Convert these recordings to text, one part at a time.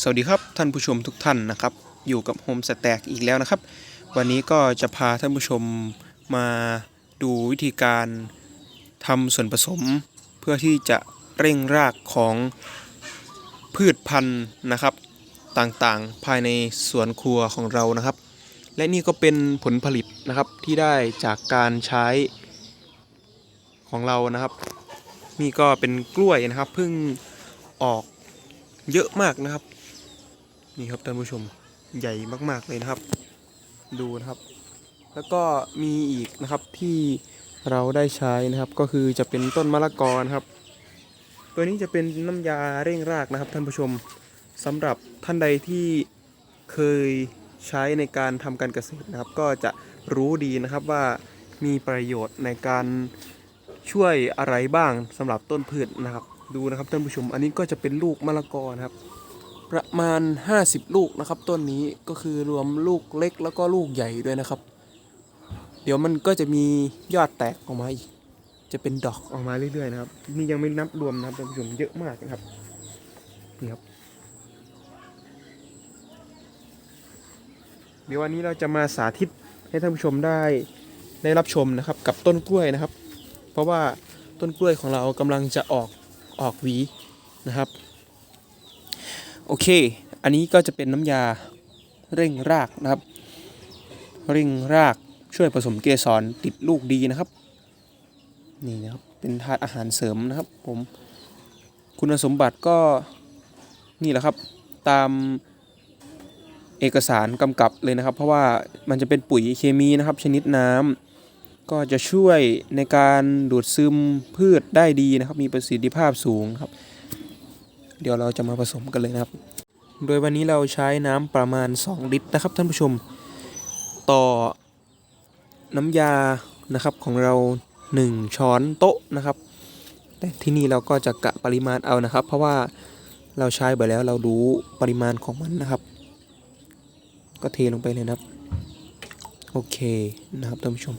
สวัสดีครับท่านผู้ชมทุกท่านนะครับ อยู่กับโฮมสแต็กอีกแล้วนะครับ วันนี้ก็จะพาท่านผู้ชมมาดูวิธีการทำส่วนผสม เพื่อที่จะเร่งรากของพืชพันธุ์นะครับต่างๆ ภายในสวนครัวของเรานะครับ และนี่ก็เป็นผลผลิตนะครับที่ได้จากการใช้ของเรานะครับ นี่ก็เป็นกล้วยนะครับเพิ่งออกเยอะมากนะครับ นี่ครับท่านผู้ชมใหญ่มาก ๆเลยนะครับ ดูนะครับ แล้วก็มีอีกนะครับที่เราได้ใช้นะครับ ก็คือจะเป็นต้นมะละกอนะครับ ตัวนี้จะเป็นน้ำยาเร่งรากนะครับท่านผู้ชมสำหรับท่านใดที่เคยใช้ในการทำการเกษตรนะครับ ก็จะรู้ดีนะครับว่ามีประโยชน์ในการช่วยอะไรบ้างสำหรับต้นพืชนะครับ ดูนะครับท่านผู้ชม อันนี้ก็จะเป็นลูกมะละกอนะครับ ประมาณ 50 ลูกนะครับ ต้นนี้ก็คือรวมลูกเล็กแล้วก็ลูกใหญ่ด้วยนะครับ เดี๋ยวมันก็จะมียอดแตกออกมาอีก จะเป็นดอกออกมาเรื่อยๆนะครับนี่ยังไม่นับรวมนะครับท่านผู้ชมเยอะมากนะครับนี่ครับ เดี๋ยววันนี้เราจะมาสาธิตให้ท่านผู้ชมได้ได้รับชมนะครับ กับต้นกล้วยนะครับ เพราะว่าต้นกล้วยของเรากำลังจะออกออกหวีนะครับ โอเค อันนี้ก็จะเป็นน้ำยาเร่งรากนะครับ เร่งรากช่วยผสมเกสรติดลูกดีนะครับ นี่นะครับ เป็นธาตุอาหารเสริมนะครับ ผม คุณสมบัติก็นี่แหละครับตามเอกสารกำกับเลยนะครับ เพราะว่ามันจะเป็นปุ๋ยเคมีนะครับ ชนิดน้ำก็จะช่วยในการดูดซึมพืชได้ดีนะครับ มีประสิทธิภาพสูงครับ เดี๋ยวเราจะมาผสมกันเลยนะครับ โดยวันนี้เราใช้น้ำประมาณ 2 ลิตรนะครับท่านผู้ชม ต่อน้ำยานะครับของเรา 1 ช้อนโต๊ะนะครับ แต่ที่นี่เราก็จะกะปริมาณเอานะครับ เพราะว่าเราใช้ไปแล้วเรารู้ปริมาณของมันนะครับ ก็เทลงไปเลยนะครับ โอเคนะครับท่านผู้ชม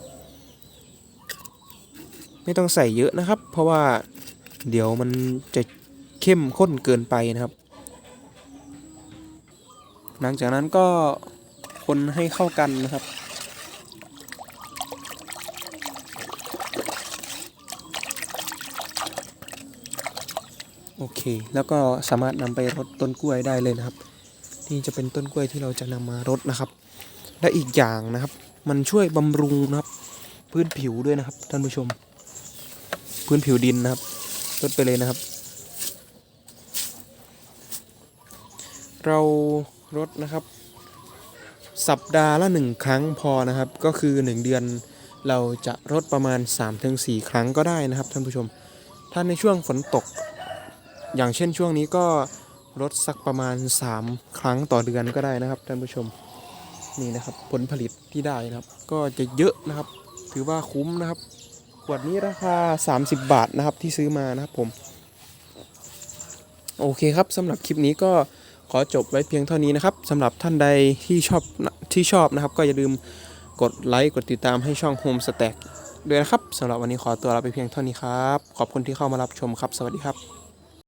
ไม่ต้องใส่เยอะนะครับ เพราะว่าเดี๋ยวมันจะ เข้มข้นเกินไปนะครับ หลังจากนั้นก็คนให้เข้ากันนะครับ โอเค แล้วก็สามารถนำไปรดต้นกล้วยได้เลยนะครับ นี่จะเป็นต้นกล้วยที่เราจะนำมารดนะครับ และอีกอย่างนะครับ มันช่วยบำรุงนะครับ พื้นผิวด้วยนะครับท่านผู้ชม พื้นผิวดินนะครับรดไปเลยนะครับ เรารดนะครับ สัปดาห์ละหนึ่งครั้งพอนะครับ ก็คือ 1 เดือนเราจะรดประมาณ 3-4 ครั้งก็ได้นะครับท่านผู้ชม ถ้าในช่วงฝนตก อย่างเช่นช่วงนี้ก็รดสักประมาณ 3 ครั้งต่อเดือนก็ได้นะครับท่านผู้ชมนี่นะครับผลผลิตที่ได้นะครับ ก็จะเยอะนะครับ ถือว่าคุ้มนะครับขวดนี้ราคา 30 บาทนะครับที่ซื้อมานะครับผม โอเคครับสำหรับคลิปนี้ก็ ขอจบไว้เพียงเท่านี้นะครับสำหรับท่านใดที่ชอบที่ชอบนะครับ ก็อย่าลืมกดไลค์กดติดตามให้ช่อง Home Stack ด้วยนะครับสำหรับวันนี้ขอตัวลาไปเพียงเท่านี้ครับ ขอบคุณที่เข้ามารับชมครับ สวัสดีครับ